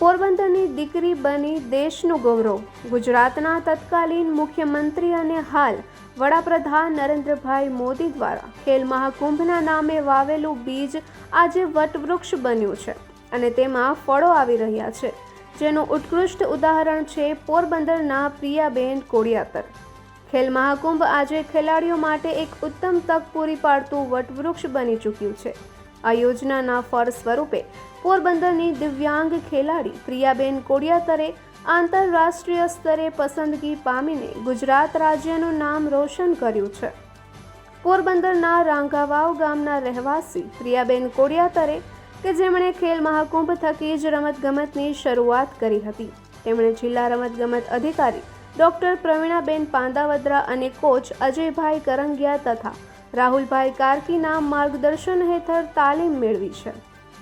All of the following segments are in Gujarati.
પોરબંદરની દીકરી બની દેશનું ગૌરવ. ગુજરાતના તત્કાલીન મુખ્યમંત્રી અને હાલ વડાપ્રધાન નરેન્દ્રભાઈ મોદી દ્વારા ખેલ મહાકુંભના નામે વાવેલું બીજ આજે વટવૃક્ષ બન્યું છે અને તેમાં ફળો આવી રહ્યા છે. જેનું ઉત્કૃષ્ટ ઉદાહરણ છે પોરબંદરના પ્રિયાબેન કોડિયાતર. ખેલ મહાકુંભ આજે ખેલાડીઓ માટે એક ઉત્તમ તક પૂરી પાડતું વટવૃક્ષ બની ચૂક્યું છે. આ યોજનાના ફળ સ્વરૂપે પોરબંદરની દિવ્યાંગ ખેલાડી પ્રિયાબેન કોડિયાતરે આંતરરાષ્ટ્રીય સ્તરે પસંદગી પામીને ગુજરાત રાજ્યનું નામ રોશન કર્યું છે. પોરબંદરના રાંગાવાવ ગામના રહેવાસી પ્રિયાબેન કોડિયાતરે કે જેમણે ખેલ મહાકુંભ થકી જ રમતગમતની શરૂઆત કરી હતી. તેમણે જિલ્લા રમતગમત અધિકારી ડોક્ટર પ્રવીણાબેન પાંદાવદ્રા અને કોચ અજયભાઈ કરંગિયા તથા રાહુલભાઈ કાર્કીના માર્ગદર્શન હેઠળ તાલીમ મેળવી છે.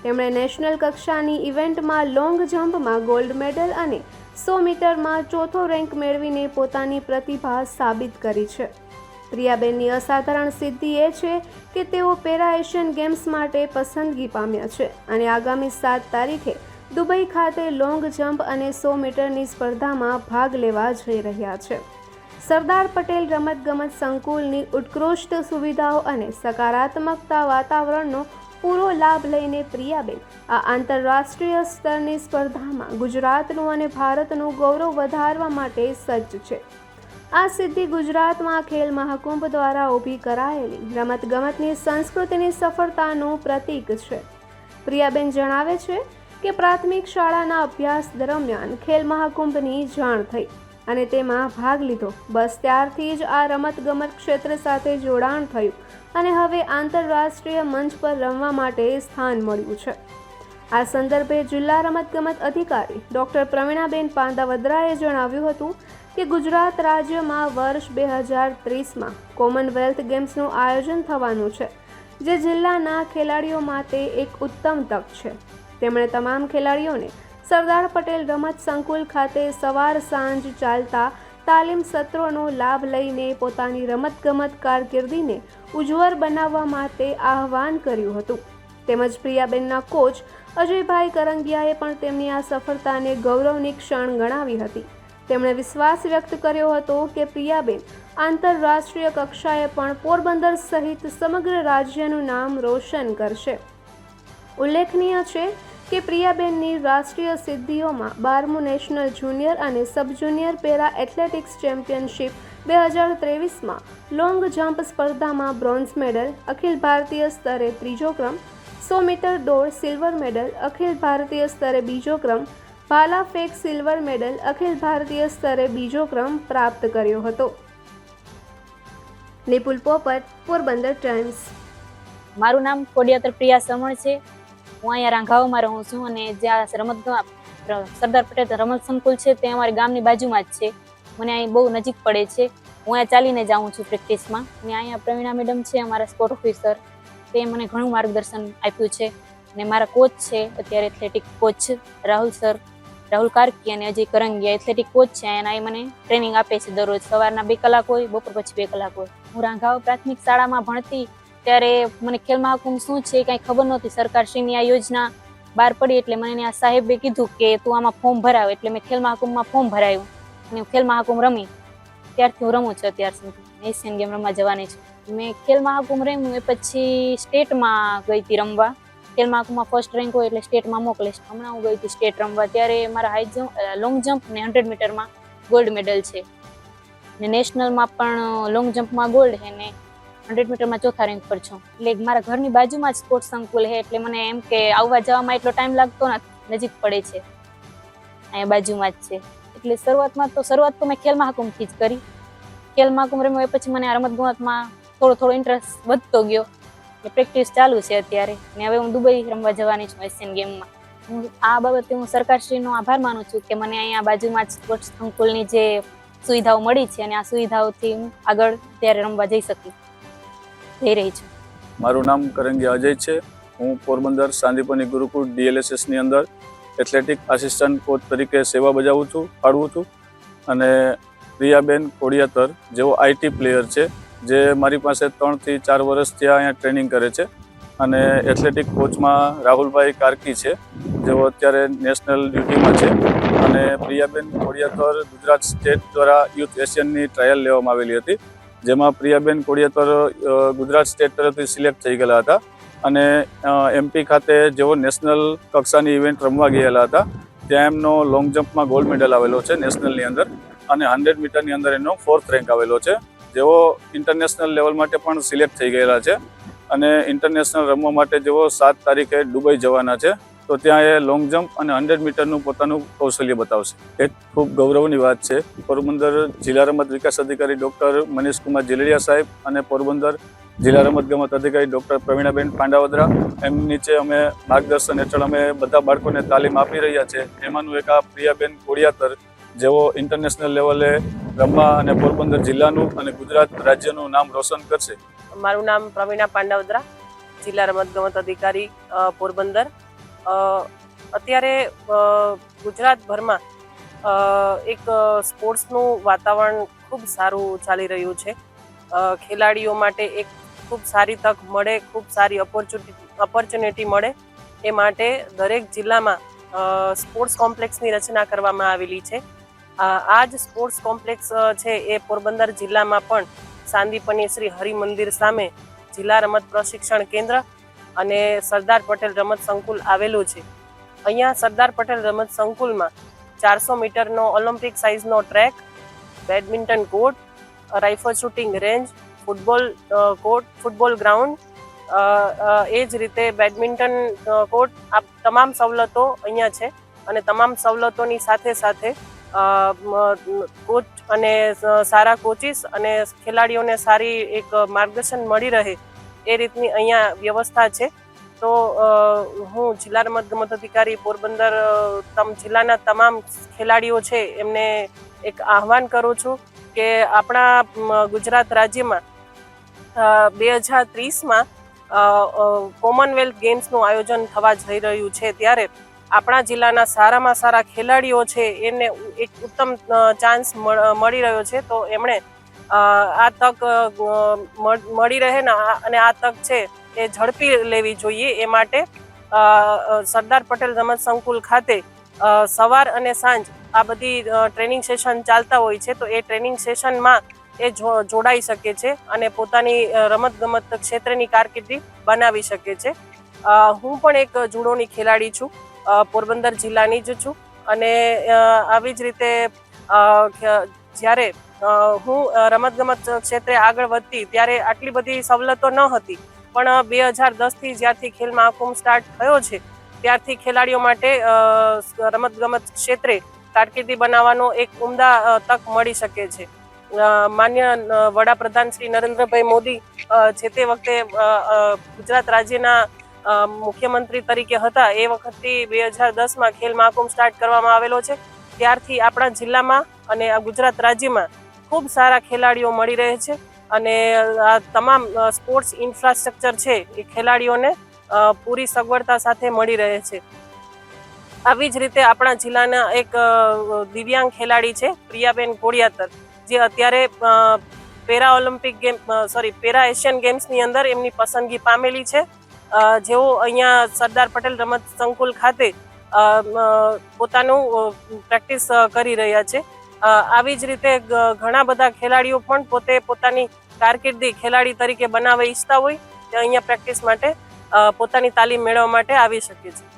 તેમણે નેશનલ કક્ષાની ઇવેન્ટમાં લોંગ જમ્પમાં ગોલ્ડ મેડલ અને સો મીટરમાં ચોથો રેન્ક મેળવીને પોતાની પ્રતિભા સાબિત કરી છે. પ્રિયાબેનની અસાધારણ સિદ્ધિ એ છે કે તેઓ પેરા એશિયન ગેમ્સ માટે પસંદગી પામ્યા છે અને આગામી સાત તારીખે દુબઈ ખાતે લોંગ જમ્પ અને સો મીટરની સ્પર્ધામાં ભાગ લેવા જઈ રહ્યા છે. સરદાર પટેલ રમતગમત સંકુલની ઉત્કૃષ્ટ સુવિધાઓ અને સકારાત્મકતા વાતાવરણનો પૂરો લાભ લઈને પ્રિયાબેન, આ આંતરરાષ્ટ્રીય સ્તરની સ્પર્ધામાં ગુજરાતનું અને ભારતનું ગૌરવ વધારવા માટે સજ્જ છે. આ સિદ્ધિ ગુજરાતમાં ખેલ મહાકુંભ દ્વારા ઊભી કરાયેલી રમતગમતની સંસ્કૃતિની સફળતાનું પ્રતીક છે. પ્રિયાબેન જણાવે છે કે પ્રાથમિક શાળાના અભ્યાસ દરમિયાન ખેલ મહાકુંભની જાણ થઈ. અને તેમાં ભાગ લીધો. બસ ત્યારથી જ આ રમતગમત ક્ષેત્ર સાથે જોડાણ થયું અને હવે આંતરરાષ્ટ્રીય મંચ પર રમવા માટે સ્થાન મળ્યું છે. આ સંદર્ભે જિલ્લા રમતગમત અધિકારી ડૉક્ટર પ્રવીણાબેન પાંદાવદ્રાએ જણાવ્યું હતું કે ગુજરાત રાજ્યમાં વર્ષ બે હજાર ત્રીસમાં કોમનવેલ્થ ગેમ્સનું આયોજન થવાનું છે, જે જિલ્લાના ખેલાડીઓ માટે એક ઉત્તમ તક છે. તેમણે તમામ ખેલાડીઓને સરદાર પટેલ રમત સંકુલ ખાતે સવાર સાંજ ચાલતા તાલીમ સત્રોનો લાભ લઈને પોતાની રમતગમત કારકિર્દીને ઉજ્જવળ બનાવવા માટે આહવાન કર્યું હતું. તેમજ પ્રિયાબેનના કોચ અજયભાઈ કરંગિયાએ પણ તેમની આ સફળતાને ગૌરવની ક્ષણ ગણાવી હતી. તેમણે વિશ્વાસ વ્યક્ત કર્યો હતો કે પ્રિયાબેન આંતરરાષ્ટ્રીય કક્ષાએ પણ પોરબંદર સહિત સમગ્ર રાજ્યનું નામ રોશન કરશે. ઉલ્લેખનીય છે કે પ્રિયાબેનની રાષ્ટ્રીય સિદ્ધિઓમાં બારમું નેશનલ જુનિયર અને sub junior para athletics championship બે હજાર ત્રેવીસમાં લોંગ જમ્પ સ્પર્ધામાં બ્રોન્ઝ મેડલ, અખિલ ભારતીય સ્તરે ત્રીજો ક્રમ, સો મીટર દોડ સિલ્વર મેડલ, અખિલ ભારતીય સ્તરે બીજો ક્રમ, ભાલા ફેક સિલ્વર મેડલ, અખિલ ભારતીય સ્તરે બીજો ક્રમ પ્રાપ્ત કર્યો હતો. નિપુલ પોપટ, પોરબંદર ટાઈમ્સ. મારું નામ કોડિયાતર પ્રિયા સમણ છે. હું અહીંયા રાંઘાઓમાં રહું છું અને જ્યાં રમત સરદાર પટેલ રમત સંકુલ છે તે અમારી ગામની બાજુમાં જ છે. મને અહીં બહુ નજીક પડે છે. હું અહીંયા ચાલીને જાઉં છું પ્રેક્ટિસમાં. અને અહીંયા પ્રવીણા મેડમ છે, અમારા સ્પોર્ટ ઓફિસર. તે મને ઘણું માર્ગદર્શન આપ્યું છે. અને મારા કોચ છે, અત્યારે athletic coach Rahul sir, Rahul Karki અને અજય કરંગિયા એથ્લેટિક કોચ છે. એના એ મને ટ્રેનિંગ આપે છે દરરોજ. સવારના બે કલાક હોય, બપોર પછી બે કલાક હોય. હું રાંઘાવ પ્રાથમિક શાળામાં ભણતી ત્યારે મને ખેલ મહાકુંભ શું છે, કાંઈ ખબર નહોતી. સરકારશ્રીની આ યોજના બહાર પડી એટલે મને આ સાહેબે કીધું કે તું આમાં ફોર્મ ભરાવ. એટલે મેં ખેલ મહાકુંભમાં ફોર્મ ભરાયું અને ખેલ મહાકુંભ રમી. ત્યારથી હું રમું છું અત્યાર સુધી. એશિયન ગેમ રમવા જવાની છું. મેં ખેલ મહાકુંભ રમ્યું એ પછી સ્ટેટમાં ગઈ હતી રમવા. ખેલ મહાકુંભમાં ફર્સ્ટ રેન્ક હોય એટલે સ્ટેટમાં મોકલે હમણાં હું ગઈ હતી સ્ટેટ રમવા. ત્યારે મારા હાઈ જમ્પ લોંગ જમ્પ ને હંડ્રેડ મીટરમાં ગોલ્ડ મેડલ છે. ને નેશનલમાં પણ લોંગ જમ્પમાં ગોલ્ડ છે ને હંડ્રેડ મીટરમાં ચોથા રેન્ક પર છું. એટલે મારા ઘરની બાજુમાં જ સ્પોર્ટ્સ સંકુલ છે, એટલે મને એમ કે આવવા જવામાં એટલો ટાઈમ લાગતો નથી નજીક પડે છે. અહીંયા બાજુમાં જ છે. એટલે શરૂઆતમાં તો, શરૂઆત તો મેં ખેલ મહાકુંભથી જ કરી. ખેલ મહાકુંભ રમ્યો એ પછી મને આ રમત ગમતમાં થોડો થોડો ઇન્ટરેસ્ટ વધતો ગયો. એટલે પ્રેક્ટિસ ચાલુ છે અત્યારે. ને હવે હું દુબઈ રમવા જવાની છું એશિયન ગેમમાં હું આ બાબતે હું સરકારશ્રીનો આભાર માનું છું કે મને અહીંયા બાજુમાં જ સ્પોર્ટ્સ સંકુલની જે સુવિધાઓ મળી છે અને આ સુવિધાઓથી હું આગળ ત્યારે રમવા જઈ શકી. જઈ રહી છે. મારું નામ કરંગી અજય છે. હું પોરબંદર સાંદીપની ગુરુકુળ ડીએલએસએસની અંદર એથ્લેટિક આસિસ્ટન્ટ કોચ તરીકે સેવા બજાવું છું, ફાળવું છું અને પ્રિયાબેન કોડિયાતર જેઓ આઈટી પ્લેયર છે, જે મારી પાસે ત્રણથી ચાર વર્ષ ત્યાં અહીંયા ટ્રેનિંગ કરે છે અને એથ્લેટિક કોચમાં રાહુલભાઈ કાર્કી છે, જેઓ અત્યારે નેશનલ ડ્યુટીમાં છે અને પ્રિયાબેન કોડિયાતર ગુજરાત સ્ટેટ દ્વારા યુથ એશિયનની ટ્રાયલ લેવામાં આવેલી હતી. જેમાં પ્રિયાબેન કોડિયાતર ગુજરાત સ્ટેટ તરફથી સિલેક્ટ થઈ ગયેલા હતા. અને એમપી ખાતે જેઓ નેશનલ કક્ષાની ઇવેન્ટ રમવા ગયેલા હતા, ત્યાં એમનો લોંગ જમ્પમાં ગોલ્ડ મેડલ આવેલો છે નેશનલની અંદર અને હંડ્રેડ મીટરની અંદર એનો ફોર્થ રેન્ક આવેલો છે. જેઓ ઇન્ટરનેશનલ લેવલ માટે પણ સિલેક્ટ થઈ ગયેલા છે અને ઇન્ટરનેશનલ રમવા માટે જેઓ સાત તારીખે દુબઈ જવાના છે. તો ત્યાં એ લોંગ જમ્પ અને હંડ્રેડ મીટરનું પોતાનું કૌશલ્ય બતાવશે. એ ખૂબ ગૌરવની વાત છે. પોરબંદર જિલ્લા રમત વિકાસ અધિકારી ડૉક્ટર મનીષકુમાર જીલડિયા સાહેબ અને પોરબંદર જિલ્લા રમત ગમત અધિકારી ડૉક્ટર પ્રવીણાબેન પાંડાવદરા. એમ નીચે અમે માર્ગદર્શન હેઠળ અમે બધા બાળકોને તાલીમ આપી રહ્યા છે. એમાંનું એક આ પ્રિયાબેન કોડિયાતર, જેઓ ઇન્ટરનેશનલ લેવલે રમવા અને પોરબંદર જિલ્લાનું અને ગુજરાત રાજ્યનું નામ રોશન કરશે. મારું નામ પ્રવીણા પાંડાવદરા, જિલ્લા રમતગમત અધિકારી પોરબંદર. અત્યારે ગુજરાતભરમાં એક સ્પોર્ટ્સનું વાતાવરણ ખૂબ સારું ચાલી રહ્યું છે. ખેલાડીઓ માટે એક ખૂબ સારી તક મળે, ખૂબ સારી ઓપોર્ચ્યુનિટી ઓપોર્ચ્યુનિટી મળે એ માટે દરેક જિલ્લામાં સ્પોર્ટ્સ કોમ્પ્લેક્સની રચના કરવામાં આવેલી છે. આ જ સ્પોર્ટ્સ કોમ્પ્લેક્સ છે એ પોરબંદર જિલ્લામાં પણ સાંદીપની શ્રી હરિમંદિર સામે જિલ્લા રમત પ્રશિક્ષણ કેન્દ્ર અને સરદાર પટેલ રમત સંકુલ આવેલું છે. અહીંયા સરદાર પટેલ રમત સંકુલમાં ચારસો મીટરનો Olympic સાઇઝનો track badminton court rifle shooting range football court football ground એ જ રીતે બેડમિન્ટન કોર્ટ આ તમામ સવલતો અહીંયા છે અને તમામ સવલતોની સાથે સાથે કોચ અને સારા કોચિસ અને ખેલાડીઓને સારી એક માર્ગદર્શન મળી રહે એ રીતની અહીંયા વ્યવસ્થા છે. તો હું જિલ્લા રમતગમત અધિકારી પોરબંદર તમ જિલ્લાના તમામ ખેલાડીઓ છે એમને એક આહવાન કરું છું કે આપણા ગુજરાત રાજ્યમાં બે હજાર ત્રીસમાં કોમનવેલ્થ ગેમ્સનું આયોજન થવા જઈ રહ્યું છે ત્યારે આપણા જિલ્લાના સારામાં સારા ખેલાડીઓ છે એને એક ઉત્તમ ચાન્સ મળી રહ્યો છે. તો એમણે આ તક મળ- રહે ને અને આ તક છે એ ઝડપી લેવી જોઈએ એ માટે સરદાર પટેલ રમત સંકુલ ખાતે સવાર અને સાંજ આ બધી ટ્રેનિંગ સેશન ચાલતા હોય છે, તો એ ટ્રેનિંગ સેશનમાં એ જોડાઈ શકે છે અને પોતાની રમત ગમત ક્ષેત્રની કારકિર્દી બનાવી શકે છે. હું પણ એક જુડોની ખેલાડી છું પોરબંદર જિલ્લાની જ છું, અને આવી જ રીતે જ્યારે હું રમતગમત ક્ષેત્રે આગળ વધતી ત્યારે આટલી બધી સવલતો ન હતી. પણ બે હજાર દસથી જ્યારથી ખેલ મહાકુંભ સ્ટાર્ટ થયો છે, ત્યારથી ખેલાડીઓ માટે રમતગમત ક્ષેત્રે કારકિર્દી બનાવવાનો એક ઉમદા તક મળી શકે છે. માન્ય વડાપ્રધાન શ્રી નરેન્દ્રભાઈ મોદી જે તે વખતે ગુજરાત રાજ્યના મુખ્યમંત્રી તરીકે હતા, એ વખતથી બે હજાર દસમાં ખેલ મહાકુંભ સ્ટાર્ટ કરવામાં આવેલો છે. ત્યારથી આપણા જિલ્લામાં અને ગુજરાત રાજ્યમાં ખૂબ સારા ખેલાડીઓ મળી રહે છે અને આ તમામ સ્પોર્ટ્સ ઇન્ફ્રાસ્ટ્રક્ચર છે એ ખેલાડીઓને પૂરી સગવડતા સાથે મળી રહે છે. આવી જ રીતે આપણા જિલ્લાના એક દિવ્યાંગ ખેલાડી છે, પ્રિયાબેન કોડિયાતર, જે અત્યારે para Olympic game sorry para Asian ગેમ્સની અંદર એમની પસંદગી પામેલી છે. જેઓ અહીંયા સરદાર પટેલ રમત સંકુલ ખાતે પોતાનું પ્રેક્ટિસ કરી રહ્યા છે. આવી જ રીતે ઘણા બધા ખેલાડીઓ પણ પોતે પોતાની કારકિર્દી ખેલાડી તરીકે બનાવવા ઈચ્છતા હોય તે અહીંયા પ્રેક્ટિસ માટે પોતાની તાલીમ મેળવવા માટે આવી શકે છે.